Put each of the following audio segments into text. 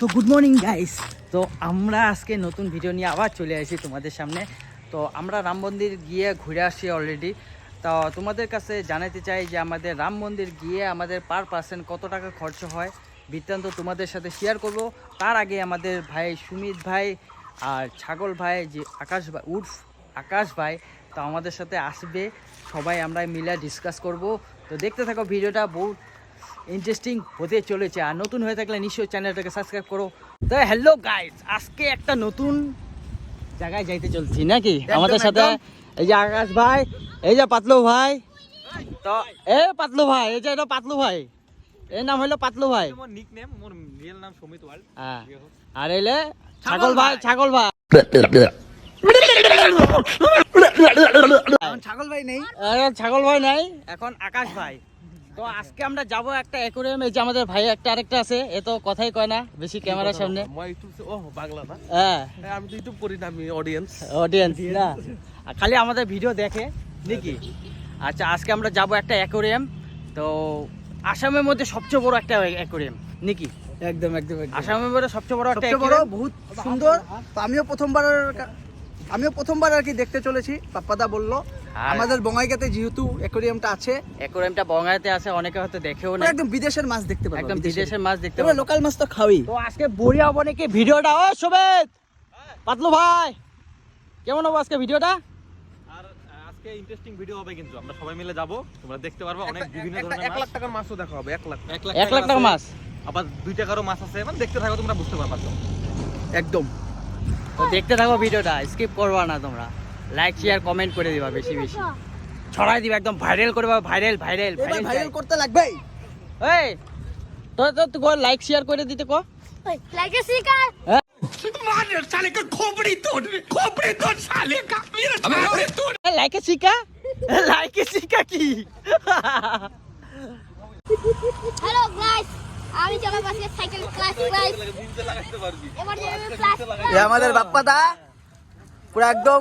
তো good morning guys তো আমরা আজকে নতুন ভিডিও নিয়ে আবার চলে আসি তোমাদের সামনে। তো আমরা রাম মন্দির গিয়ে ঘুরে আসি অলরেডি তো তোমাদের কাছে জানাতে চাই যে আমাদের রাম মন্দির গিয়ে আমাদের পার পার্সেন্ট কত টাকা খরচ হয়, বৃত্তান্ত তোমাদের সাথে শেয়ার করব। তার আগে আমাদের ভাই সুমিত ভাই আর ছাগল ভাই, যে আকাশ ভাই উর্ফ আকাশ ভাই, তো আমাদের সাথে আসবে। সবাই আমরা মিলে ডিসকাস করব। তো দেখতে থাকো ভিডিওটা বহুত ইন্টারেস্টিং হতে চলেছে। আর নতুন হয়ে থাকলে নিশ্চয়ই চ্যানেলটাকে সাবস্ক্রাইব করো। তো হ্যালো গাইস আজকে একটা নতুন জায়গায় যাইতে চলছি নাকি? আমাদের সাথে এই যে আকাশ ভাই এই যে পাতলু ভাই। তো এ পাতলু ভাই এই যে এটা পাতলু ভাই। এর নাম হলো পাতলু ভাই। মোর নিকনেম মোর রিয়েল নাম সমিত ওয়ার্ল্ড হ্যাঁ। আর এলে ছাগল ভাই ছাগল ভাই। ছাগল ভাই নেই। ছাগল ভাই নাই? এখন আকাশ ভাই। তো আজকে আমরা যাব একটা অ্যাকোরিয়াম এই যে আমাদের ভাই একটা আরেকটা আছে এ তো কথাই কয় না বেশি ক্যামেরার সামনে। ও বাংলা না। হ্যাঁ। হ্যাঁ, আমি তো ইউটিউব করি না আমি অডিয়েন্স অডিয়েন্স না। খালি আমাদের ভিডিও দেখে নাকি? আচ্ছা আজকে আমরা যাব একটা অ্যাকোরিয়াম তো আসামের মধ্যে সবচেয়ে বড় একটা অ্যাকোরিয়াম নাকি? একদম একদম আসামের মধ্যে সবচেয়ে বড় একটা বড় বহুত সুন্দর। আমিও প্রথমবার আমিও প্রথমবার আর কি দেখতে চলেছি। পাপ্পাদা বলল আমাদের বঙ্গাইগাতে যেহেতু অ্যাকোরিয়ামটা আছে অ্যাকোরিয়ামটা বঙ্গাইতে আছে অনেকে হয়তো দেখেও না একদম বিদেশের মাছ দেখতে পাবো একদম বিদেশের। মাছ দেখতে পাবো। লোকাল মাছ তো খাওয়াই। তো আজকে বড়িয়া হব নাকি ভিডিওটা ও সুবেদ? পাতলু ভাই কেমন হব আজকে ভিডিওটা? আর আজকে ইন্টারেস্টিং ভিডিও হবে কিন্তু আমরা সবাই মিলে যাব তোমরা দেখতে পারবে অনেক বিভিন্ন ধরনের এক লাখ টাকার মাছও দেখা হবে এক লাখ এক লাখ এক লাখ টাকা মাছ। আবার দুই টাকারও মাছ আছে মানে দেখতে থাকো তোমরা বুঝতে পারবা। একদম। তো দেখতে থাকো ভিডিওটা স্কিপ করবা না তোমরা। লাইক শেয়ার কমেন্ট করে দিবা বেশি বেশি। ছড়াই দিবা একদম ভাইরাল করবা ভাইরাল ভাইরাল ভাইরাল ভাইরাল করতে লাগবে এই তো তো তুই লাইক শেয়ার করে দিতে কো. লাইকে শিকা? লাইকে শিকা কি? Hello guys. আমি চলো আজকে সাইকেল ক্লাস গাইস এবার যাবে ক্লাস এ আমাদের বাপ্পাদা পুরো একদম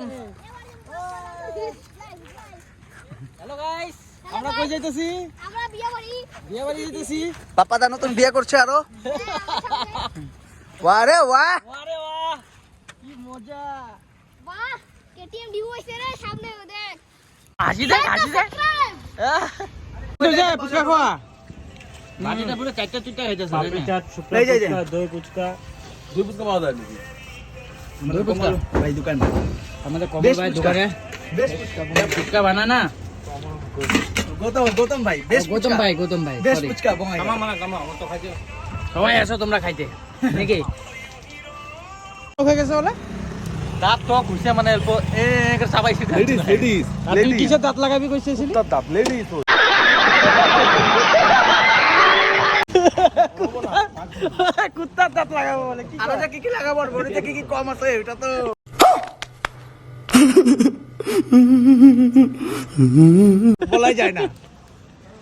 হ্যালো গাইস আমরা কই যাইতেছি আমরা বিয়ে করি বিয়ে বাড়ি যাইতেছি বাপ্পাদা নতুন বিয়ে করছে আরও রে বাহ কি মজা বাহ কেটিএম ডিউ হইছে রে সামনে দেখ হাসি দেখ হাসি দেখ পুচকা খাওয়া বাটিটা পুরো চারটা চুটটা হইতেছে পাপড়ি চাট শুকনো এই যে, ফুচকা দই ফুচকা পাওয়া যায় নাকি দই ফুচকা ভাই দোকান আমাদের কমল ভাই দোকানে বেশ পুচকা ফুচকা বানানা গৌতম গৌতম ভাই বেশ গৌতম ভাই গৌতম ভাই বেশ sorry। বঙ্গাই কামা মানা কামা তো খাইছে সবাই আসো তোমরা খাইতে নাকি হয়ে গেছে বলে দাঁত তো ঘুরছে মানে এ চাবাইছে লেডিস লেডিস তুই কিসের দাঁত লাগাবি কইছিস দাঁত লেডিস কুত্তার দাঁত লাগাবো বলে। কি আর কি কি লাগাবো আর বডিতে কি কি কম আছে এটা তো। বলাই যায় না।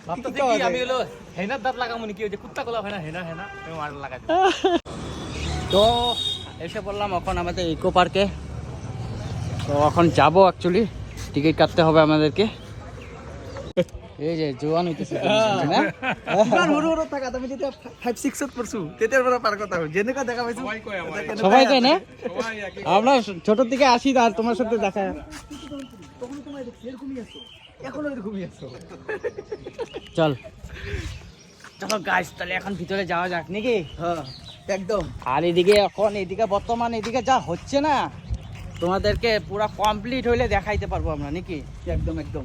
ভাবতেছি কি আমি হলো হেনার দাঁত লাগামু নাকি? ওই যে কুত্তা না হেনা হেনা আমি আর লাগাই তো এসে বললাম এখন আমাদের ইকো পার্কে। তো এখন যাব অ্যাকচুয়ালি টিকিট কাটতে হবে আমাদেরকে। এই যে জোয়ান হইতেছে না? ইমান সৰু সৰু থাকা তুমি যেতিয়া ফাইভ ছিক্সত পঢ়ছো তেতিয়াৰ পৰা পাৰ কথা হ'ল যেনেকুৱা দেখা পাইছো তেনেকুৱাই সবাই কয় না। আমরা ছোট থেকে আসি আর তোমার সাথে দেখা। তোমায় এরকমই আছো। এখনও এরকমই আছো। চল। চলো গাছ তাহলে এখন ভিতরে যাওয়া যাক নাকি? হ্যাঁ, একদম। আর এদিকে এখন এদিকে বর্তমান এদিকে যা হচ্ছে না তোমাদেরকে পুরো কমপ্লিট হইলে দেখাইতে পারব আমরা নাকি? একদম একদম।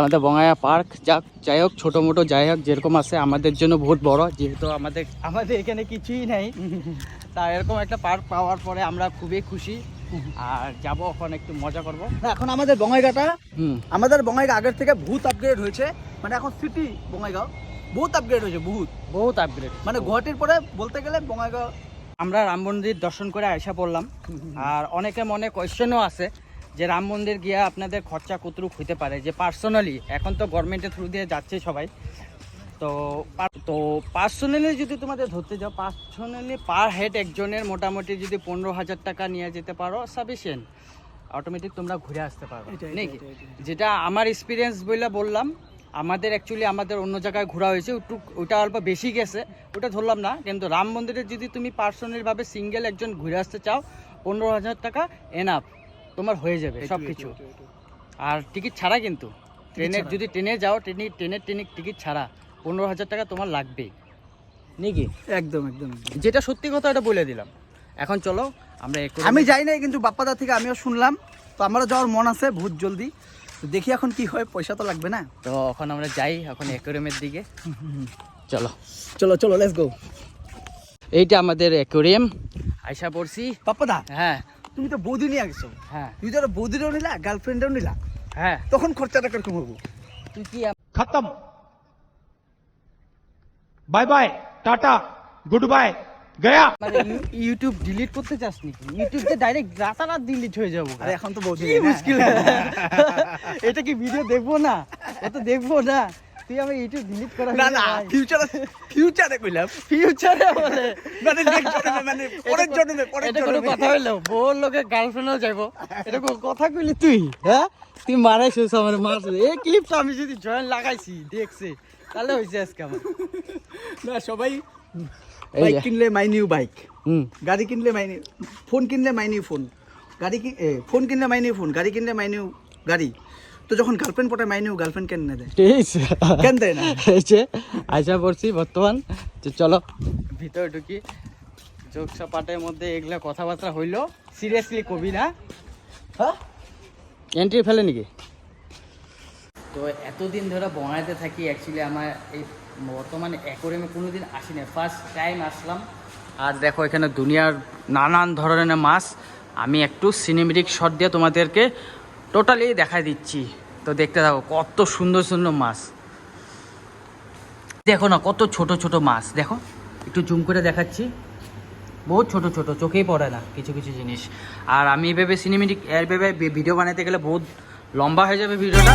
আমাদের বঙ্গায়া পার্ক যাক যাই হোক ছোটো মোটো যাই হোক যেরকম আছে আমাদের জন্য বহুত বড় যেহেতু আমাদের আমাদের এখানে কিছুই নেই। তা এরকম একটা পার্ক পাওয়ার পরে আমরা খুবই খুশি। আর যাব এখন একটু মজা করব। এখন আমাদের বঙাইগাঁটা হুম। আমাদের বঙাইগাঁও আগের থেকে ভূত আপগ্রেড হয়েছে। মানে এখন সিটি বঙাইগাঁও বহুত আপগ্রেড হয়েছে বহুত। বহুত আপগ্রেড মানে গুয়াহাটির পরে বলতে গেলে বঙাইগাঁও আমরা রাম মন্দির দর্শন করে আসা পড়লাম। আর অনেকে মনে কোয়েশ্চেনও আছে যে রাম মন্দির গিয়ে আপনাদের খরচা কতটুক হইতে পারে? যে পার্সোনালি এখন তো গভর্নমেন্টের থ্রু দিয়ে যাচ্ছে সবাই। তো তো পার্সোনালি যদি তোমাদের ধরতে যাও পার্সোনালি পার হেড একজনের মোটামুটি যদি পনেরো হাজার টাকা নিয়ে যেতে পারো সাফিসিয়েন্ট অটোমেটিক তোমরা ঘুরে আসতে পারো নাকি। যেটা আমার এক্সপিরিয়েন্স বলে বললাম আমাদের অ্যাকচুয়ালি আমাদের অন্য জায়গায় ঘোরা হয়েছে একটু ওটা অল্প বেশি গেছে ওটা ধরলাম না। কিন্তু রাম মন্দিরে যদি তুমি পার্সোনালভাবে সিঙ্গেল একজন ঘুরে আসতে চাও পনেরো হাজার টাকা এনাফ তোমার হয়ে যাবে সব কিছু আর টিকিট ছাড়া কিন্তু ট্রেনের যদি ট্রেনে যাও ট্রেনে ট্রেনের ট্রেনে টিকিট ছাড়া পনেরো হাজার টাকা তোমার লাগবেই। নাকি একদম একদম। যেটা সত্যি কথা এটা বলে দিলাম। এখন চলো আমরা আমি যাই নাই কিন্তু বাপ্পাদা থেকে আমিও শুনলাম। তো আমারও যাওয়ার মন আছে বহুত জলদি। তো দেখি এখন কি হয় পয়সা তো লাগবে না। তো এখন আমরা যাই এখন অ্যাকোরিয়ামের দিকে। চলো। চলো চলো লেটস গো এইটা আমাদের অ্যাকোরিয়াম আইসা পড়ছি। বাপ্পাদা? হ্যাঁ। তুমি তো বৌদি নিয়ে আসছো হ্যাঁ। তুমি তো বৌদিরও নিলা গার্লফ্রেন্ডও নিলা। হ্যাঁ। তখন খরচাটা কীরকম হব? তুই কি খতম। Bye bye tata good bye Gaya. মানে ইউটিউব ডিলিট করতে চাস নাকি? ইউটিউব তে ডাইরেক্ট রাতারাত ডিলিট হয়ে যাব। আরে এখন তো বৌদি মুশকিল এটা কি ভিডিও দেখব না? ও তো দেখব না। তুই আমার ইউটিউব ডিলিট করা না না ফিউচারে ফিউচারে কইলাম। ফিউচারে বলে। মানে জন্মে, মানে পরের জন্মে পরের এটা কোনো কথা হইল। বউর লোকে গার্লফ্রেন্ডও যাইবো। এটা কোনো কথা কইলি তুই হ্যাঁ? তুই মারাইছিস আমার মারছ এই ক্লিপটা আমি যদি জয়েন লাগাইছি দেখছি তাহলে হইছে আজকে আমার। না সবাই বাইক কিনলে মাই নিউ বাইক হুম। গাড়ি কিনলে মাই নিউ ফোন কিনলে মাই নিউ ফোন গাড়ি ফোন কিনলে মাই নিউ ফোন গাড়ি কিনলে মাই নিউ গাড়ি। তো যখন গার্লফ্রেন্ড পটায় মাই নিউ গার্লফ্রেন্ড কেন না দেয়? ঠিক কেন দেয় না? হয়েছে আশা করছি বর্তমান। তো চলো। ভিতরে ঢুকি যোগ সপাটের মধ্যে এগুলা কথাবার্তা হইল। সিরিয়াসলি কবি না? হ্যাঁ? এন্ট্রি ফেলে নাকি? তো এতদিন ধরে বনাইতে থাকি অ্যাকচুয়ালি আমার এই বর্তমানে অ্যাকোরিয়ামে কোনো দিন আসি না ফার্স্ট টাইম আসলাম। আর দেখো এখানে দুনিয়ার নানান ধরনের মাছ। আমি একটু সিনেমেটিক শট দিয়ে তোমাদেরকে টোটালি দেখা দিচ্ছি। তো দেখতে থাকো, কত সুন্দর সুন্দর মাছ। দেখো না, কত ছোট ছোট মাছ, দেখো। একটু জুম করে দেখাচ্ছি। বহুত ছোট ছোট, চোখেই পড়ে না কিছু কিছু জিনিস। আর আমি এভাবে সিনেমেটিক এর ভেবে ভিডিও বানাতে গেলে বহুত লম্বা হয়ে যাবে ভিডিওটা।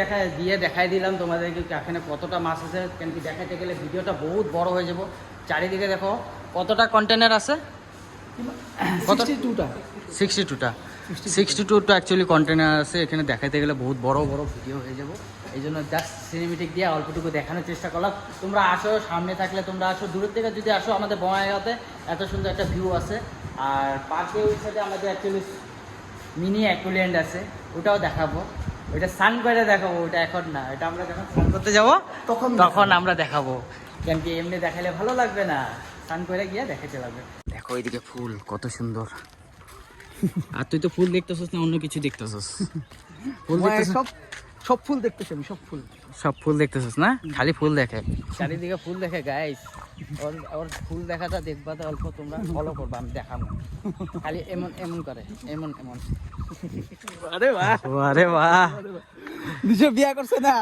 দেখা দিয়ে দেখাই দিলাম তোমাদেরকে এখানে কতটা মাছ আছে। কেন কি দেখাতে গেলে ভিডিওটা বহুত বড় হয়ে যাব। চারিদিকে দেখো কতটা কন্টেনার আছে? সিক্সটি টুটা সিক্সটি টুটা সিক্সটি টুটা অ্যাকচুয়ালি কন্টেনার আছে। এখানে দেখাতে গেলে বহুত বড় বড় ভিডিও হয়ে যাব। এই জন্য জাস্ট সিনেমেটিক দিয়ে অল্পটুকু দেখানোর চেষ্টা করলাম। তোমরা আসো সামনে থাকলে তোমরা আসো। দূরের থেকে যদি আসো আমাদের বঙ্গাইগাঁওতে এত সুন্দর একটা ভিউ আছে। আর পার্কে ওই সাথে আমাদের অ্যাকচুয়ালি মিনি অ্যাকুল্যান্ড আছে। ওটাও দেখাবো। ওইটা স্নান করে দেখাবো ওটা এখন না এটা আমরা যখন স্নান করতে যাব তখন তখন আমরা দেখাবো। কেন কি এমনি দেখালে ভালো লাগবে না? স্নান করে গিয়ে দেখাতে লাগবে দেখো এইদিকে ফুল কত সুন্দর। আর তুই তো ফুল দেখতেছিস না অন্য কিছু দেখতেছিস। ফুল দেখতেছস? সব সব ফুল দেখতেছি আমি সব ফুল। সব ফুল দেখতেছিস না? খালি ফুল দেখে। চারিদিকে ফুল দেখে গাইস ওর ওর ফুল দেখাটা দেখবা তো অল্প তোমরা ফলো করবা আমি দেখাবো। খালি এমন এমন করে এমন এমন। আরে বাহ। আরে বাহ। নিজে বিয়া করছে না?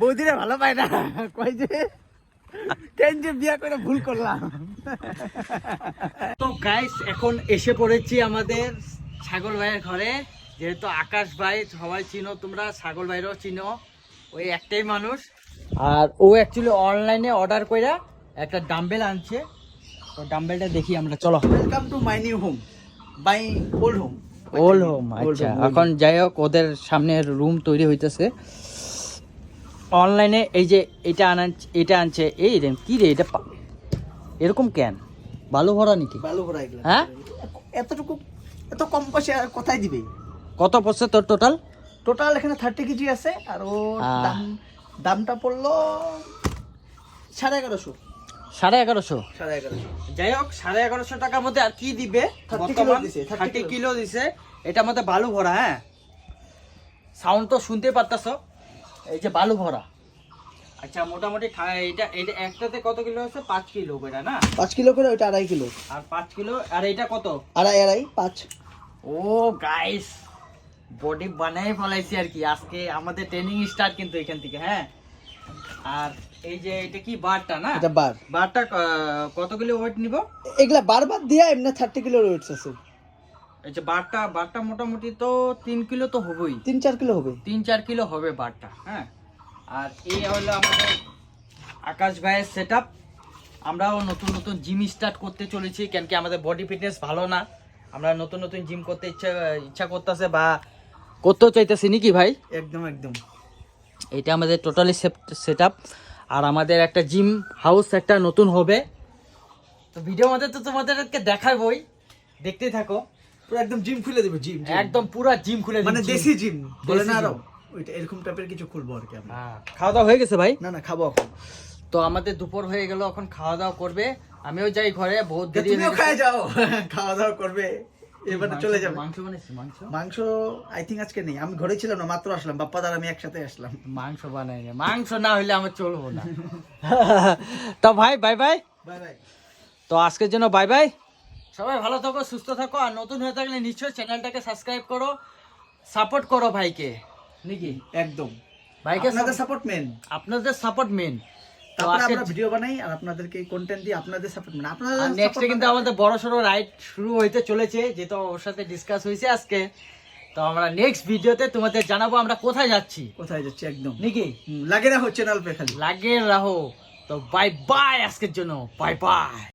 বৌদিরে ভালো পায় না। কই যে কেন যে বিয়া করে ভুল করলাম? তো গাইস এখন এসে পড়েছি আমাদের ছাগল ভাইয়ের ঘরে। যেহেতু আকাশ ভাই সবাই চিনো তোমরা ছাগল ভাইরও চিনো। ওই একটাই মানুষ। আর ও অ্যাকচুয়ালি অনলাইনে অর্ডার কইরা একটা ডাম্বেল আনছে। তো ডাম্বেলটা দেখি আমরা চলো। Welcome to my new home bye old home old home আচ্ছা এখন যাই হোক ওদের সামনে রুম তৈরি হইতেছে। অনলাইনে এই যে এটা আনা এটা আনছে এই রে কি রে এটা এরকম কেন? বালু ভরা নাকি? ভালো ভরা এগুলা। হ্যাঁ? এতটুকু এত কম পয়সা আর কোথায় দিবে? কত পয়সা তোর টোটাল টোটাল এখানে থার্টি কেজি আছে আর ওর দাম দামটা পড়ল সাড়ে এগারোশো। সাড়ে এগারোশো? সাড়ে এগারোশো। যাই হোক সাড়ে এগারোশো টাকার মধ্যে আর কি দিবে? বর্তমান কিলো দিছে, 30 থার্টি কিলো। দিছে। এটার মধ্যে বালু ভরা হ্যাঁ? সাউন্ড তো শুনতে পারতাছ। এই যে বালু ভরা। আচ্ছা মোটামুটি এটা এটা একটাতে কত কিলো আছে পাঁচ কিলো করে না? পাঁচ কিলো করে ওইটা আড়াই কিলো। আর পাঁচ কিলো আর এটা কত? আড়াই আড়াই পাঁচ। ও গাইস বডি বানাই ফেলাইছি আর কি। আজকে আমাদের ট্রেনিং স্টার্ট কিন্তু এখান থেকে হ্যাঁ? আর এই যে এটা কি বারটা না? এটা বার। বারটা কত কিলো ওয়েট নিব? এগুলা বারবার দিয়া এমনি থার্টি কিলো ওয়েটস আছে। এই যে বারটা বারটা মোটামুটি তো তিন কিলো তো হবেই। তিন চার কিলো হবে। তিন চার কিলো হবে বারটা হ্যাঁ? আর এই হলো আমাদের আকাশ ভাইয়ের সেট আমরাও নতুন নতুন জিম স্টার্ট করতে চলেছি কেন কি আমাদের বডি ফিটনেস ভালো না। আমরা নতুন নতুন জিম করতে ইচ্ছা ইচ্ছা করতেছে বা করতেও চাইতেছি নাকি ভাই? একদম একদম। এটা আমাদের টোটালি সেট আপ আর আমাদের একটা জিম হাউস একটা নতুন হবে। তো ভিডিও মধ্যে তো তোমাদেরকে দেখাবই। দেখতে থাকো। পুরো একদম জিম খুলে দেবে জিম একদম পুরা জিম খুলে মানে দেশি জিম বলে না আরও। ওইটা এরকম টাইপের কিছু খুলবো আর কি আমরা। হ্যাঁ, খাওয়া দাওয়া হয়ে গেছে ভাই? না না খাব এখন। তো আমাদের দুপুর হয়ে গেল এখন খাওয়া দাওয়া করবে। আমিও যাই ঘরে বহুত দেরি হয়ে তুমিও। খায় যাও। খাওয়া দাওয়া করবে। এবারে চলে যাবে। মাংস বানাইছি মাংস? মাংস আই থিঙ্ক আজকে নেই। আমি ঘরে ছিলাম না মাত্র আসলাম। বাপ্পা দার আমি একসাথে আসলাম। মাংস বানাই না। মাংস না হইলে আমার চলবো না। তো ভাই বাই বাই বাই বাই তো আজকের জন্য বাই বাই সবাই ভালো থাকো সুস্থ থাকো। আর নতুন হয়ে থাকলে নিশ্চয়ই চ্যানেলটাকে সাবস্ক্রাইব করো। সাপোর্ট করো ভাইকে। নাকি? একদম। ভাইকে আপনাদের সাপোর্ট মেন আপনাদের সাপোর্ট মেন তারপরে আমরা ভিডিও বানাই আর আপনাদেরকে কন্টেন্ট দিই আপনাদের সাপোর্ট মেন আপনাদের আর কিন্তু আমাদের বড় সড়ো রাইড শুরু হইতে চলেছে যেটা ওর সাথে ডিসকাস হয়েছে আজকে। তো আমরা নেক্সট ভিডিওতে তোমাদের জানাব আমরা কোথায় যাচ্ছি। কোথায় যাচ্ছি একদম। নাকি? লাগে হচ্ছে চ্যানেল পে খালি। লাগে রাহো। তো বাই বাই আজকের জন্য। Bye bye